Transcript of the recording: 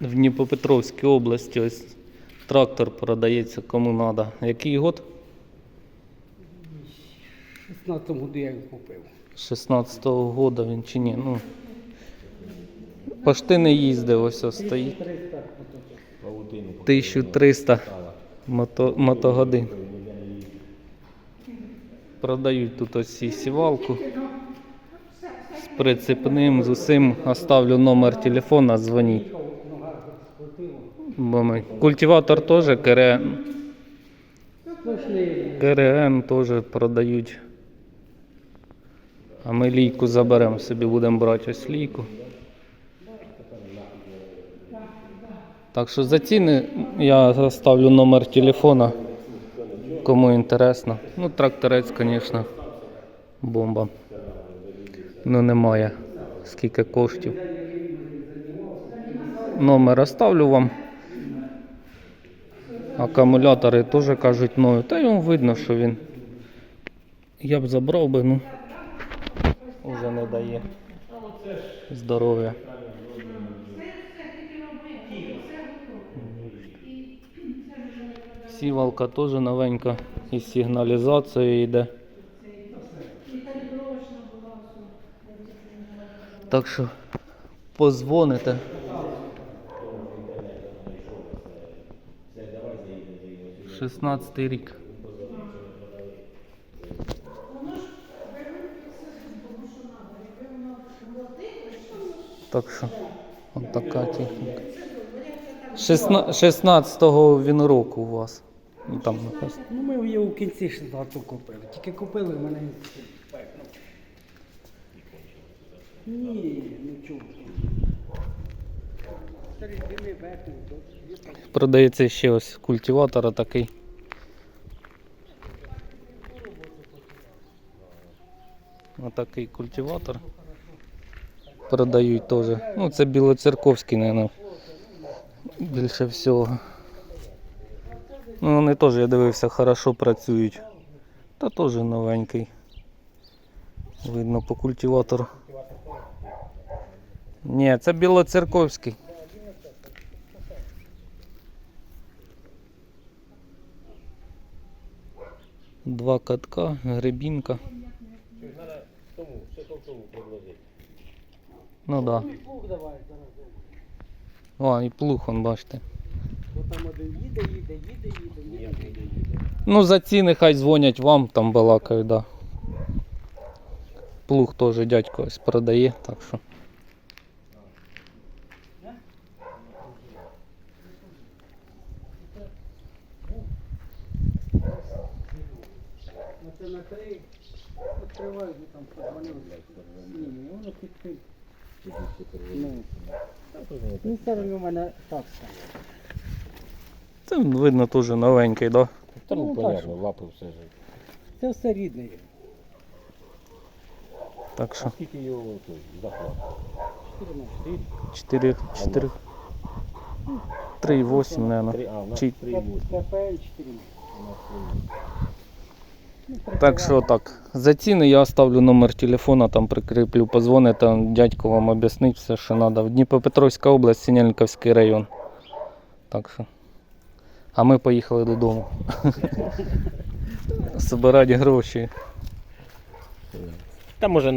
В Дніпропетровській області ось трактор продається кому треба. Який год? 16 году я його купив. 16-го года він чи ні. Ну, пошти не їздив, ось ось стоїть. 1300 мото, мотогодин. Продають тут ось і сівалку. Прицепним, з усім. Оставлю номер телефона, дзвоніть. Культиватор теж КРН. КРН теж продають. А ми лійку заберемо собі, будемо брати ось лійку. Так що за ціни я заставлю номер телефона. Кому інтересно. Ну, тракторець, звісно, бомба. Ну немає скільки коштів. Номер оставлю вам. Акумулятори теж кажуть мною. Та йому видно, що він. Я б забрав би, ну вже не дає здоров'я. Сівалка теж новенька із сигналізацією йде. Так що позвоните. Шістнадцятий рік. Так що, от така техніка. 16-го він року у вас. Ну, Там написано. Ну, ми його в кінці 16 купили. Тільки купили, в мене пекнув. Ні, нічого. Продається ще ось культиватор такий. Отакий культиватор. Продають теж. Ну, це білоцерковський, мабуть. Більше всього. Ну, вони теж, я дивився, хорошо працюють. Та теж новенький. Видно по культиватору. Ні, це білоцерковський. Два катка, гребінка. Ну да. О, і плуг, он, бачите. Ну, за ціни хай дзвонять вам, там балакають, да. Плуг теж дядько ось продає, так що. Це на три. Відкриваю, ну там позвонив. Ні, воно під тим. Ну, ну все одно в мене так стало. Це видно теж новенький, да? Та ну, Ну, понятно, лапи все ж. Це все рідне. Так що Скільки його той, захват? 4, 4, 3,8, мабуть. Три, а, у нас Чи- три буде. КПЛ 4 Так що так. За ціни я оставлю номер телефона, там прикріплю, позвоните, дядько вам об'яснить все, що треба. В Дніпропетровська область, Синяльниковський район. Так що. А ми поїхали додому. Збирати гроші. Та може